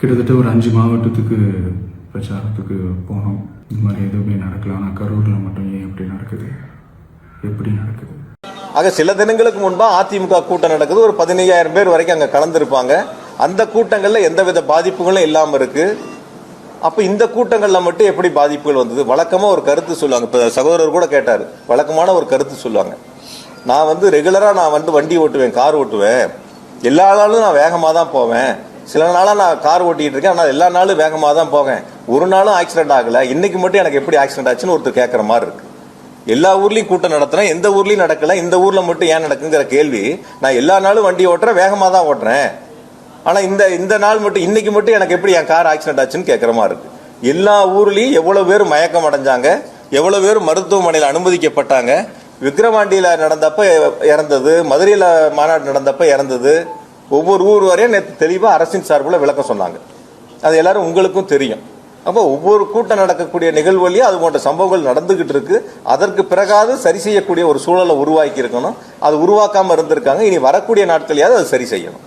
கிட்டத்தட்ட ஒரு அஞ்சு மாவட்டத்துக்கு பிரச்சாரத்துக்கு போனோம். இந்த மாதிரி எதுவுமே நடக்கல. ஆனால் கரூரில் மட்டும் ஏன் எப்படி நடக்குது? எப்படி நடக்குது? ஆக சில தினங்களுக்கு முன்பா அதிமுக கூட்டம் நடக்குது. ஒரு பதினையாயிரம் பேர் வரைக்கும் அங்கே கலந்துருப்பாங்க. அந்த கூட்டங்களில் எந்தவித பாதிப்புகளும் இல்லாமல் இருக்கு. அப்போ இந்த கூட்டங்களில் மட்டும் எப்படி பாதிப்புகள் வந்தது? வழக்கமாக ஒரு கருத்து சொல்லுவாங்க. இப்போ சகோதரர் கூட கேட்டார். வழக்கமான ஒரு கருத்து சொல்லுவாங்க. நான் வந்து ரெகுலராக நான் வந்து வண்டி ஓட்டுவேன் கார் ஓட்டுவேன். எல்லா நாளும் நான் வேகமாக தான் போவேன். சில நாளாக நான் கார் ஓட்டிகிட்டு இருக்கேன். ஆனால் எல்லா நாளும் வேகமாக தான் போவேன். ஒரு நாளும் ஆக்சிடென்ட் ஆகலை. இன்னைக்கு மட்டும் எனக்கு எப்படி ஆக்சிடென்ட் ஆச்சுன்னு ஒருத்தர் கேட்குற மாதிரி இருக்கு. எல்லா ஊர்லேயும் கூட்டம் நடத்துகிறேன் எந்த ஊர்லேயும் நடக்கல இந்த ஊரில் மட்டும் ஏன் நடக்குங்கிற கேள்வி நான் எல்லா நாளும் வண்டி ஓட்டுறேன் வேகமாக தான் ஓட்டுறேன். ஆனால் இந்த இந்த நாள் மட்டும் இன்னைக்கு மட்டும் எனக்கு எப்படி என் கார் ஆக்சிடென்ட் ஆச்சுன்னு கேட்குற மாதிரி இருக்கு. எல்லா ஊர்லேயும் எவ்வளோ பேர் மயக்கம் அடைஞ்சாங்க எவ்வளோ பேர் மருத்துவமனையில் அனுமதிக்கப்பட்டாங்க. விக்ரவாண்டியில் நடந்தப்ப இறந்தது மதுரையில் மாநாடு நடந்தப்ப இறந்தது. ஒவ்வொரு ஊர் வரையும் நேற்று தெளிவாக அரசின் சார்பில் விளக்கம் சொன்னாங்க. அது எல்லாரும் உங்களுக்கும் தெரியும். அப்போ ஒவ்வொரு கூட்டம் நடக்கக்கூடிய நிகழ்வுலையும் அது போன்ற சம்பவங்கள் நடந்துகிட்டு இருக்கு. அதற்கு பிறகாவது சரி செய்யக்கூடிய ஒரு சூழலை உருவாக்கி இருக்கணும் அது உருவாக்காமல் இருந்திருக்காங்க. இனி வரக்கூடிய நாட்களையாவது அது சரி செய்யணும்.